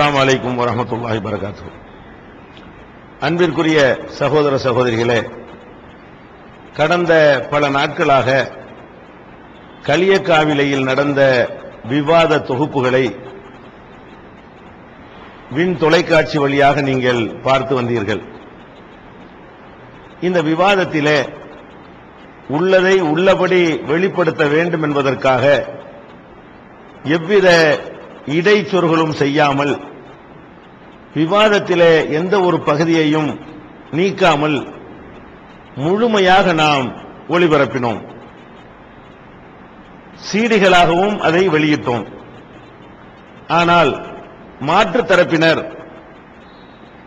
அஸ்லாம் வலைக்கும் வரமத்துல்லாஹி வரகாத்து அன்பிற்குரிய சகோதர சகோதரிகளே கடந்த பல நாட்களாக களியக்காவிலையில் நடந்த விவாத தொகுப்புகளை விண் தொலைக்காட்சி வழியாக நீங்கள் பார்த்து வந்தீர்கள். இந்த விவாதத்திலே உள்ளதை உள்ளபடி வெளிப்படுத்த வேண்டும் என்பதற்காக எவ்வித இடைச்சொற்களும் செய்யாமல் விவாதத்திலே எந்த ஒரு பகுதியையும் நீக்காமல் முழுமையாக நாம் ஒளிபரப்பினோம். சீடிகளாகவும் அதை வெளியிட்டோம். ஆனால் மாற்று தரப்பினர்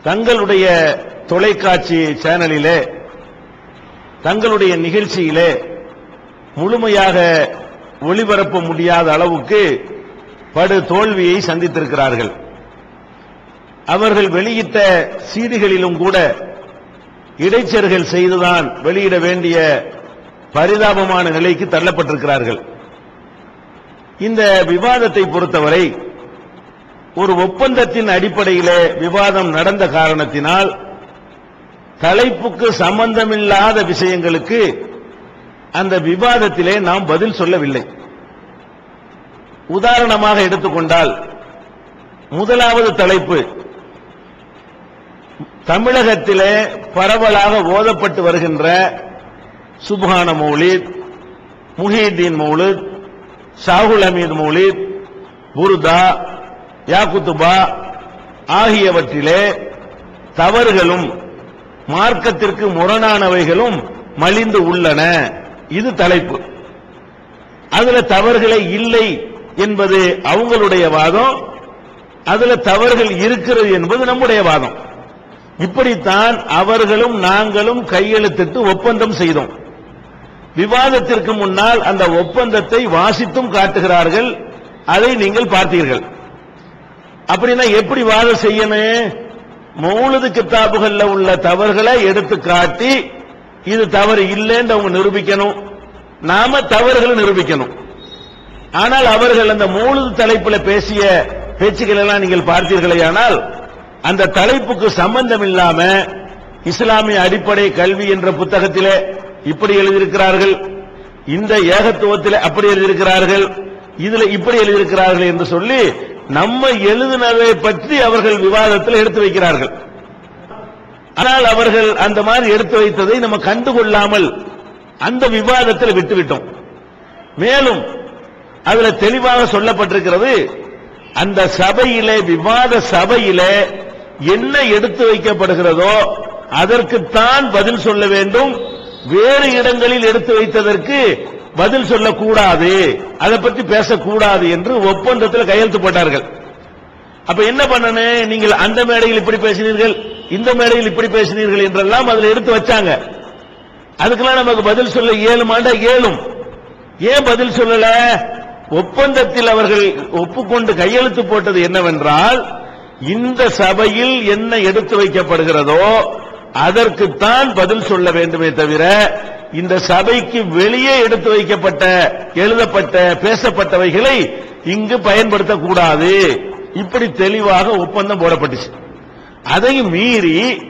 தங்களுடைய தொலைக்காட்சி சேனலிலே தங்களுடைய நிகழ்ச்சியிலே முழுமையாக ஒளிபரப்ப முடியாத அளவுக்கு படு தோல்வியை சந்தித்திருக்கிறார்கள். அவர்கள் வெளியிட்ட செய்திகளிலும் கூட இடைச்சர்கள் செய்துதான் வெளியிட வேண்டிய பரிதாபமான நிலைக்கு தள்ளப்பட்டிருக்கிறார்கள். இந்த விவாதத்தை பொறுத்தவரை ஒரு ஒப்பந்தத்தின் அடிப்படையிலே விவாதம் நடந்த காரணத்தினால் தலைப்புக்கு சம்பந்தமில்லாத விஷயங்களுக்கு அந்த விவாதத்திலே நாம் பதில் சொல்லவில்லை. உதாரணமாக எடுத்துக்கொண்டால் முதலாவது தலைப்பு தமிழகத்திலே பரவலாக ஓதப்பட்டு வருகின்ற சுப்ஹான மௌலித் முஹீதீன் மௌலித் ஷாகுல் அமீத் மௌலித் புருதா யாக்குத்துபா ஆகியவற்றிலே தவறுகளும் மார்க்கத்திற்கு முரணானவைகளும் மலிந்து உள்ளன. இது தலைப்பு. அதுல தவறுகளை இல்லை என்பது அவங்களுடைய வாதம். அதுல தவறுகள் இருக்கிறது என்பது நம்முடைய வாதம். இப்படித்தான் அவர்களும் நாங்களும் கையெழுத்திட்டு ஒப்பந்தம் செய்தோம். விவாதத்திற்கு முன்னால் அந்த ஒப்பந்தத்தை வாசித்தும் காட்டுகிறார்கள். அதை நீங்கள் பார்த்தீர்கள். அப்படின்னா எப்படி வாதம் செய்யணும் மௌலது கித்தாபுகள்ல உள்ள தவறுகளை எடுத்து காட்டி இது தவறு இல்லைன்னு அவங்க நிரூபிக்கணும். நாம தவறுகளை நிரூபிக்கணும். ஆனால் அவர்கள் அந்த மூலது தலைப்புல பேசிய பேச்சுக்கள் எல்லாம் நீங்கள் பார்த்தீர்களே ஆனால் அந்த தலைப்புக்கு சம்பந்தம் இல்லாம இஸ்லாமிய அடிப்படை கல்வி என்ற புத்தகத்திலே இப்படி எழுதியிருக்கிறார்கள். இந்த ஏகத்துவத்தில் அப்படி எழுதியிருக்கிறார்கள். இதுல இப்படி எழுதியிருக்கிறார்கள் என்று சொல்லி நம்ம எழுதினதை பற்றி அவர்கள் விவாதத்தில் எடுத்து வைக்கிறார்கள். ஆனால் அவர்கள் அந்த மாதிரி எடுத்து வைத்ததை நம்ம கண்டுகொள்ளாமல் அந்த விவாதத்தில் விட்டுவிட்டோம். மேலும் அதுல தெளிவாக சொல்லப்பட்டிருக்கிறது அந்த சபையிலே விவாத சபையிலே என்ன எடுத்து வைக்கப்படுகிறதோ அதற்குத்தான் பதில் சொல்ல வேண்டும். வேறு இடங்களில் எடுத்து வைத்ததற்கு பதில் சொல்லக்கூடாது. அதை பற்றி பேசக்கூடாது என்று ஒப்பந்தத்தில் கையெழுத்து போட்டார்கள். அப்ப என்ன பண்ணனே? நீங்கள் அந்த மேடையில் இப்படி பேசினீர்கள் இந்த மேடையில் இப்படி பேசினீர்கள் என்றெல்லாம் அதுல எடுத்து வச்சாங்க. அதுக்கெல்லாம் நமக்கு பதில் சொல்ல இயலுமாண்டா இயலும் ஏன் பதில் சொல்லல? ஒப்பந்தத்தில் அவர்கள் ஒப்புக்கொண்டு கையெழுத்து போட்டது என்னவென்றால் இந்த சபையில் என்ன எடுத்து வைக்கப்படுகிறதோ அதற்குத்தான் பதில் சொல்ல வேண்டுமே தவிர இந்த சபைக்கு வெளியே எடுத்து வைக்கப்பட்ட எழுதப்பட்ட பேசப்பட்டவைகளை இங்கு பயன்படுத்தக்கூடாது. இப்படி தெளிவாக ஒப்பந்தம் போடப்பட்டுச்சு. அதையும் மீறி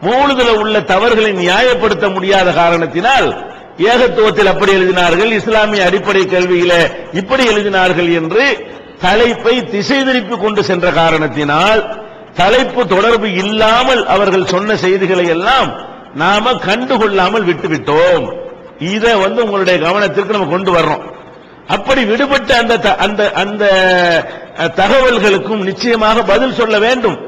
மூழுதல உள்ள தவறுகளை நியாயப்படுத்த முடியாத காரணத்தினால் ஏகத்துவத்தில் அப்படி எழுதினார்கள். இஸ்லாமிய அடிப்படை கல்வியில இப்படி எழுதினார்கள் என்று தலைப்பை திசை திருப்பி கொண்டு சென்ற காரணத்தினால் தலைப்பு தொடர்பு இல்லாமல் அவர்கள் சொன்ன செய்திகளை எல்லாம் நாம கண்டுகொள்ளாமல் விட்டுவிட்டோம். இதை வந்து உங்களுடைய கவனத்திற்கு நம்ம கொண்டு வர்றோம். அப்படி விடுபட்ட அந்த த- அந்த அந்த தகவல்களுக்கும் நிச்சயமாக பதில் சொல்ல வேண்டும்.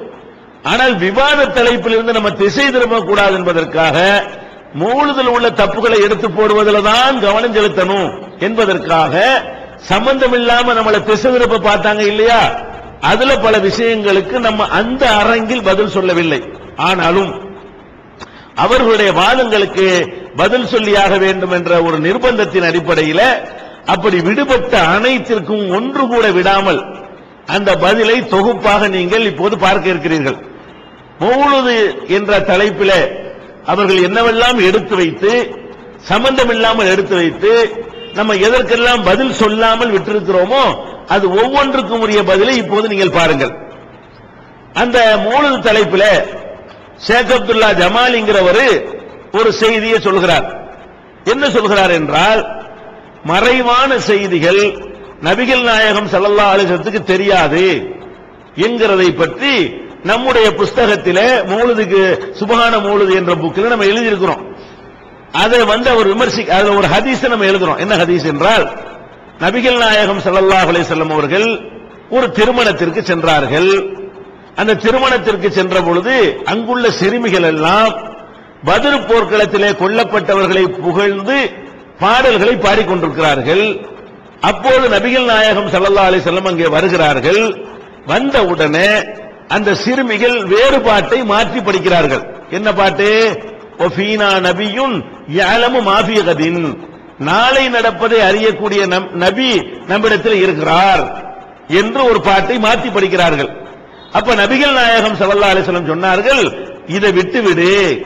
ஆனால் விவாத தலைப்பிலிருந்து நம்ம திசை திரும்பக்கூடாது என்பதற்காக மூழுதல் உள்ள தப்புகளை எடுத்து போடுவதில் தான் கவனம் செலுத்தணும் என்பதற்காக சம்பந்தம் இல்லாம நம்மளை திசை திருப்ப பார்த்தாங்க இல்லையா? அதுல பல விஷயங்களுக்கு நம்ம அந்த அரங்கில் பதில் சொல்லவில்லை. ஆனாலும் அவர்களுடைய வாதங்களுக்கு பதில் சொல்லியாக வேண்டும் என்ற ஒரு நிர்பந்தத்தின் அடிப்படையில் அப்படி விடுபட்ட அனைத்திற்கும் ஒன்று கூட விடாமல் அந்த பதிலை தொகுப்பாக நீங்கள் இப்போது பார்க்க இருக்கிறீர்கள். மௌலுது என்ற தலைப்பில் அவர்கள் என்னவெல்லாம் எடுத்து வைத்து சம்பந்தம் இல்லாமல் எடுத்து வைத்து நம்ம எதற்கெல்லாம் பதில் சொல்லாமல் விட்டிருக்கிறோமோ அது ஒவ்வொன்றுக்கும் உரிய பதிலை இப்போது நீங்கள் பாருங்கள். அந்த மூலது தலைப்பில் ஷேக் அப்துல்லா ஜமாலிங்கிறவர் ஒரு செய்தியை சொல்கிறார். என்ன சொல்கிறார் என்றால் மறைவான செய்திகள் நபிகள் நாயகம் சல்லல்லா அலிசத்துக்கு தெரியாது என்கிறதை பற்றி நம்முடைய புஸ்தகத்திலே மூலதுக்கு சுபகான மூலது என்ற புக்கில் நம்ம எழுதியிருக்கிறோம். அதை வந்து அவர் விமர்சி அதுல ஒரு ஹதீஸ் நம்ம எழுதுறோம். என்ன ஹதீஸ் என்றால் நபிகள் நாயகம் சல்லாஹ் அலிசல்லம் அவர்கள் ஒரு திருமணத்திற்கு சென்றார்கள். அந்த திருமணத்திற்கு சென்ற பொழுது அங்குள்ள சிறுமிகள் எல்லாம் பதில் போர்க்களத்திலே கொல்லப்பட்டவர்களை புகழ்ந்து பாடல்களை பாடிக்கொண்டிருக்கிறார்கள். அப்போது நபிகள் நாயகம் ஸல்லல்லாஹு அலி செல்லம் அங்கே வருகிறார்கள். வந்த உடனே அந்த சிறுமிகள் வேறு பாட்டை மாற்றி படிக்கிறார்கள். என்ன பாட்டு? ஒஃபீனா நபியுன் யஅலமு மாஃபியகதின் நாளை நடப்பதை அறியக்கூடிய நம்- நபி நம்மிடத்தில் இருக்கிறார் என்று ஒரு பாட்டை மாற்றி படிக்கிறார்கள். அப்ப நபிகள் நாயகம் ஸல்லல்லாஹு அலிஸ்லம் சொன்னார்கள் இதை விட்டுவிடு.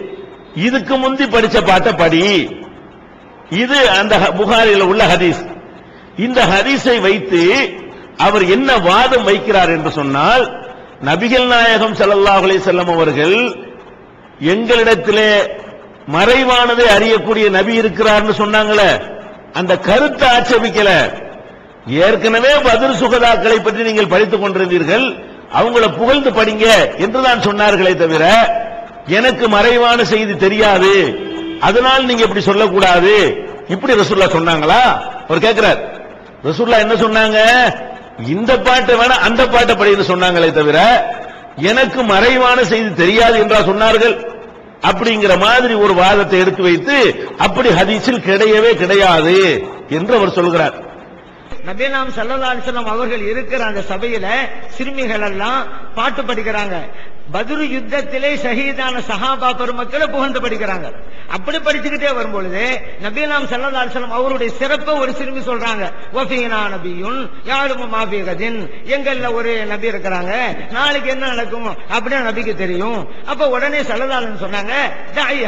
இதுக்கு முந்தி படிச்ச பாட்டை படி. இது அந்த புகாரில் உள்ள ஹதீஸ். இந்த ஹதீஸை வைத்து அவர் என்ன வாதம் வைக்கிறார் என்று சொன்னால் நபிகள் நாயகம் ஸல்லல்லாஹு அலி செல்லம் அவர்கள் எங்களிடத்திலே மறைவானதை அறியக்கூடிய நபி இருக்கிறார்னு சொன்னாங்களே அந்த கருத்தை ஆட்சேபிக்கல. ஏற்கனவே பதில் சுகதாக்களை பற்றி நீங்கள் படித்துக் கொண்டிருந்தீர்கள் அவங்கள புகழ்ந்து படிங்க என்றுதான் சொன்னார்களே தவிர எனக்கு மறைவான செய்தி தெரியாது அதனால் நீங்க இப்படி சொல்லக்கூடாது. இப்படி ரசூல்லா சொன்னாங்களா? அவர் கேட்கிறார் ரசூல்லா என்ன சொன்னாங்க? இந்த பாட்டை வேணா அந்த பாட்டை படின்னு சொன்னாங்களே தவிர எனக்கு மறைவான செய்தி தெரியாது என்றா சொன்னார்கள். அப்படிங்கிற மாதிரி ஒரு வாதத்தை எடுத்து வைத்து அப்படி ஹதீஸில் கிடையவே கிடையாது என்று அவர் சொல்கிறார். நபிநாம் சல்லா அலைஹி அவர்கள் இருக்கிற அந்த சபையில சிறுமிகள் எல்லாம் பாட்டு படிக்கிறாங்க. பத்ரு யுத்தத்திலே ஷஹீதான சஹாபா பெருமக்களை புகழ்ந்து படிக்கிறாங்க. அப்படி படிச்சுக்கிட்டே வரும்பொழுது நபிநாம் சல்லல்லாஹு அவருடைய சிறப்பை ஒரு சிறுமி சொல்றாங்க. வஃபீனா நபியும் யாரும் மாஃபிகதின் எங்கள்ல ஒரு நபி இருக்கிறாங்க. நாளைக்கு என்ன நடக்கும்? அப்படின்னு நபிக்கு தெரியும். அப்ப உடனே சல்லதாசன் சொன்னாங்க தாய்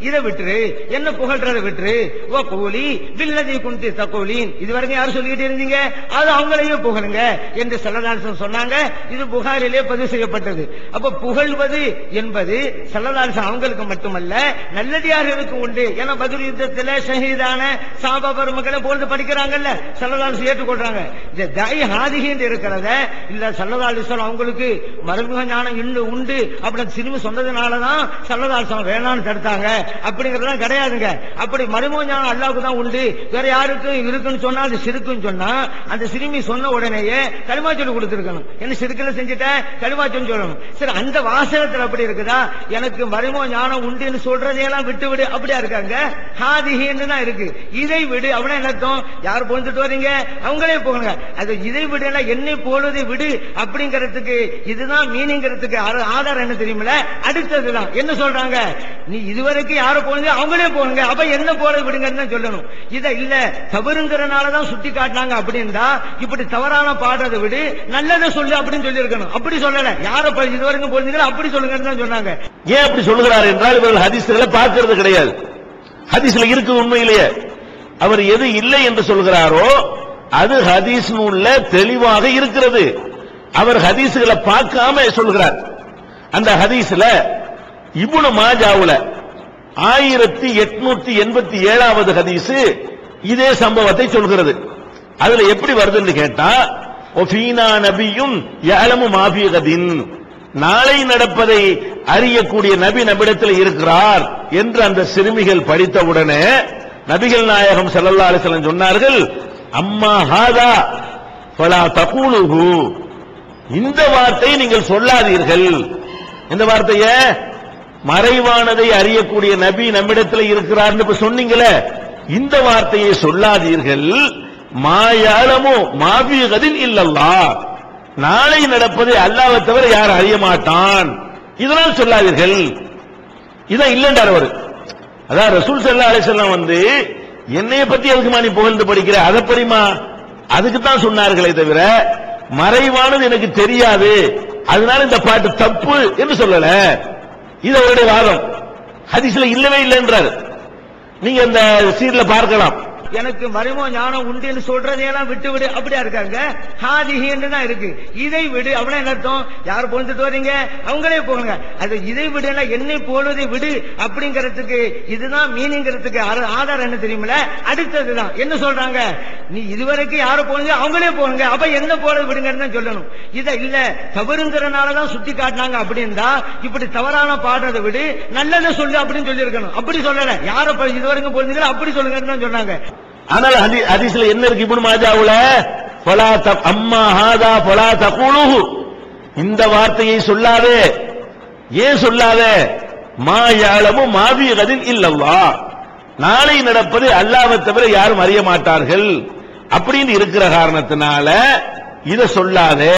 இதை விட்டுரு. என்ன புகழ்றதை விட்டுரு. ஓ கூலி வில்லதி குந்தி தகோலின். இது வரைக்கும் யார் சொல்லிக்கிட்டு இருந்தீங்க? அது அவங்களையும் புகழுங்க என்று சல்லதாசன் சொன்னாங்க. இது புகாரிலே பதிவு செய்யப்பட்டது. அப்ப புகழ்வது என்பது சல்லதாசன் அவங்களுக்கு மட்டுமல்ல நல்லடியார்களுக்கு உண்டு. ஏன்னா பதில் யுத்தத்தில் ஷஹீதான சாபா பெருமக்களை போட்டு படிக்கிறாங்கல்ல சல்லதாசன் ஏற்றுக்கொள்றாங்க. இந்த தாய் ஹாதிகி என்று இருக்கிறத இல்ல சல்லதாசன் அவங்களுக்கு மருமக ஞானம் இன்னும் உண்டு அப்படின்னு சிறுமி சொன்னதுனாலதான் சல்லதாசன் வேணாம்னு தடுத்தாங்க. அப்படிங்கறதெல்லாம் கிடையாதுங்க. அப்படி மருமக ஞானம் அல்லாவுக்கு தான் உண்டு. வேற யாருக்கும் இருக்குன்னு சொன்னா அது சிறுக்குன்னு சொன்னா அந்த சிறுமி சொன்ன உடனேயே கருமாச்சொல்லி கொடுத்துருக்கணும் கொடுத்திருக்கணும். என்ன சிறுக்கில் செஞ்சுட்ட? கருமாச்சொல்லி சொல்லணும். சரி அந்த வாசகத்தில் அப்படி இருக்குதா? எனக்கு மருமோ ஞானம் உண்டுன்னு சொல்றதையெல்லாம் விட்டு விடு அப்படியா இருக்காங்க? ஹாதிஹின்னு தான் இருக்கு. இதை விடு. அப்படின்னா என்ன யார் பொழுதுட்டு வரீங்க? அவங்களே போகணுங்க அது இதை விடுனா என்னை போலதை விடு அப்படிங்கிறதுக்கு இதுதான் மீனிங்கிறதுக்கு ஆதாரம் என்ன தெரியுமில அடுத்ததுதான். என்ன சொல்றாங்க? நீ இதுவரைக்கும் யார போனது அவங்களே போனுங்க அப்ப என்ன போல விடுங்கன்னு சொல்லணும். இதை இல்ல தவறுங்கிறனாலதான் சுட்டி காட்டினாங்க அப்படின்னா இப்படி தவறான பாடுறதை விடு. நல்லதை சொல்லு அப்படின்னு சொல்லியிருக்கணும். அப்படி சொல்லல. யார ப- பாருங்க போனீங்களோ அப்படி சொல்லுங்கன்னு தான் சொன்னாங்க. ஏன் அப்படி சொல்லுகிறார் என்றால் இவர்கள் ஹதீஸ்களை பார்க்கறது கிடையாது. ஹதீஸ்ல இருக்கு உண்மையிலேயே. அவர் எது இல்லை என்று சொல்கிறாரோ அது ஹதீஸ் நூல்ல தெளிவாக இருக்கிறது. அவர் ஹதீஸ்களை பார்க்காம சொல்கிறார். அந்த ஹதீஸ்ல இப்னு மாஜாவுல ஆயிரத்தி எட்நூத்தி எண்பத்தி ஏழாவது ஹதீஸ் இதே சம்பவத்தை சொல்கிறது. அதுல எப்படி வருதுன்னு கேட்டா ஒஃபீனா நபியும் யஅலமு மாஃபியகதின் நாளை நடப்பதை அறியக்கூடிய நபி நம்மிடத்தில் இருக்கிறார் என்று அந்த சிறுமிகள் படித்தவுடனே நபிகள் நாயகம் செல்லல்லா அலிசலம் சொன்னார்கள் அம்மா ஹாதா பலா தகுலுகு இந்த வார்த்தையை நீங்கள் சொல்லாதீர்கள். இந்த வார்த்தைய மறைவானதை அறியக்கூடிய நபி நம்மிடத்தில் இருக்கிறார் சொன்னீங்களே இந்த வார்த்தையை சொல்லாதீர்கள். மாயாளமோ மாவியகதில் இல்லல்லா நாளை நடப்பதை அல்லாவை தவிர யார் அறிய மாட்டான்? இதனால் சொல்லாதீர்கள். இதான் இல்லைன்றார் அவர். அதான் ரசூல் செல்லா அலிசல்லாம் வந்து என்னைய பத்தி எதுக்குமா நீ புகழ்ந்து படிக்கிற? அதை படிமா அதுக்கு தான் சொன்னார்களே தவிர மறைவானது எனக்கு தெரியாது. அதனால இந்த பாட்டு தப்பு என்று சொல்லல. இது அவருடைய வாதம். ஹதீஸ்ல இல்லவே இல்லை என்றார் நீங்க இந்த சீர்ல பார்க்கலாம். எனக்கு மறைமோ ஞானம் உண்டுன்னு சொல்றதையெல்லாம் விட்டு விடு அப்படியா இருக்காங்க? ஹாதிஹின்னு தான் இருக்கு. இதை விடு. அப்படின்னா என்ன அர்த்தம்? யார் புகழ்ந்துட்டு வர்றீங்க அவங்களே போங்க அது இதை விடுனா என்னை போடுவதை விடு அப்படிங்கிறதுக்கு இதுதான் மீனிங்கிறதுக்கு ஆதாரம் என்ன தெரியுமில அடுத்ததுதான். என்ன சொல்றாங்க? நீ இதுவரைக்கும் யார் போனீங்க அவங்களே போகணுங்க. அப்ப என்ன போல விடுங்கன்னு தான் சொல்லணும். இதை இல்ல தவறுங்கிறனாலதான் சுத்தி காட்டினாங்க அப்படின்னா இப்படி தவறான பாடுறதை விடு. நல்லதை சொல்லு அப்படின்னு சொல்லியிருக்கணும். அப்படி சொல்லல. யார இதுவரைக்கும் போனீங்களோ அப்படி சொல்லுங்கன்னு தான் சொன்னாங்க. ஆனால் ஹதீஸ்ல என்ன இருக்கு? இப்னு மாஜாவுல ஃபலா அம்மா ஹாதா ஃபலா தகுலுஹு. இந்த வார்த்தையை சொல்லாதே. ஏன் சொல்லாதே? மா யாலமு மாவி கதில் இல்லவா நாளை நடப்பது அல்லாவை தவிர யாரும் அறிய மாட்டார்கள். அப்படின்னு இருக்கிற காரணத்தினால இத சொல்லாதே.